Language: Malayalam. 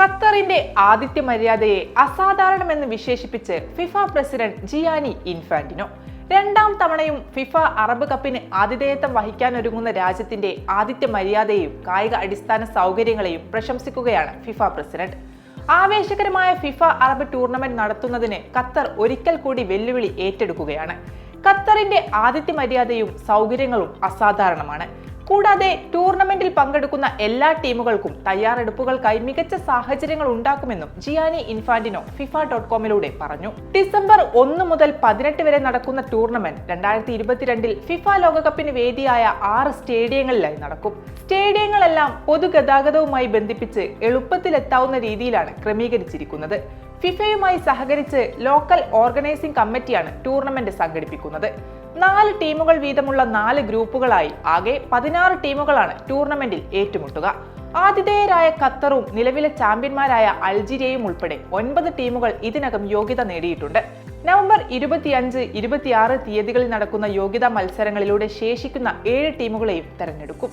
ഖത്തറിന്റെ ആദിത്യ മര്യാദയെ അസാധാരണമെന്ന് വിശേഷിപ്പിച്ച് ഫിഫ പ്രസിഡന്റ് ജിയാനി ഇൻഫാന്റിനോ. രണ്ടാം തവണയും ഫിഫ അറബ് കപ്പിന് ആതിഥേയത്വം വഹിക്കാനൊരുങ്ങുന്ന രാജ്യത്തിന്റെ ആദിത്യ മര്യാദയെയും കായിക അടിസ്ഥാന സൗകര്യങ്ങളെയും പ്രശംസിക്കുകയാണ് ഫിഫ പ്രസിഡന്റ്. ആവേശകരമായ ഫിഫ അറബ് ടൂർണമെന്റ് നടത്തുന്നതിന് ഖത്തർ ഒരിക്കൽ കൂടി വെല്ലുവിളി ഏറ്റെടുക്കുകയാണ്. ഖത്തറിന്റെ ആദിത്യ മര്യാദയും സൗകര്യങ്ങളും അസാധാരണമാണ്. കൂടാതെ ടൂർണമെന്റിൽ പങ്കെടുക്കുന്ന എല്ലാ ടീമുകൾക്കും തയ്യാറെടുപ്പുകൾക്കായി മികച്ച സാഹചര്യങ്ങൾ ഉണ്ടാക്കുമെന്നും ജിയാനി ഇൻഫാന്റിനോ ഫിഫ ഡോട്ട് കോമിലൂടെ പറഞ്ഞു. ഡിസംബർ ഒന്ന് മുതൽ പതിനെട്ട് വരെ നടക്കുന്ന ടൂർണമെന്റ് രണ്ടായിരത്തി ഇരുപത്തിരണ്ടിൽ ഫിഫ ലോകകപ്പിന് വേദിയായ ആറ് സ്റ്റേഡിയങ്ങളിലായി നടക്കും. സ്റ്റേഡിയങ്ങളെല്ലാം പൊതുഗതാഗതവുമായി ബന്ധിപ്പിച്ച് എളുപ്പത്തിലെത്താവുന്ന രീതിയിലാണ് ക്രമീകരിച്ചിരിക്കുന്നത്. ഫിഫയുമായി സഹകരിച്ച് ലോക്കൽ ഓർഗനൈസിംഗ് കമ്മിറ്റിയാണ് ടൂർണമെന്റ് സംഘടിപ്പിക്കുന്നത്. നാല് ടീമുകൾ വീതമുള്ള നാല് ഗ്രൂപ്പുകളായി ആകെ പതിനാറ് ടീമുകളാണ് ടൂർണമെന്റിൽ ഏറ്റുമുട്ടുക. ആതിഥേയരായ ഖത്തറും നിലവിലെ ചാമ്പ്യന്മാരായ അൾജീരിയയും ഉൾപ്പെടെ ഒൻപത് ടീമുകൾ ഇതിനകം യോഗ്യത നേടിയിട്ടുണ്ട്. നവംബർ ഇരുപത്തിയഞ്ച് ഇരുപത്തിയാറ് തീയതികളിൽ നടക്കുന്ന യോഗ്യതാ മത്സരങ്ങളിലൂടെ ശേഷിക്കുന്ന ഏഴ് ടീമുകളെയും തെരഞ്ഞെടുക്കും.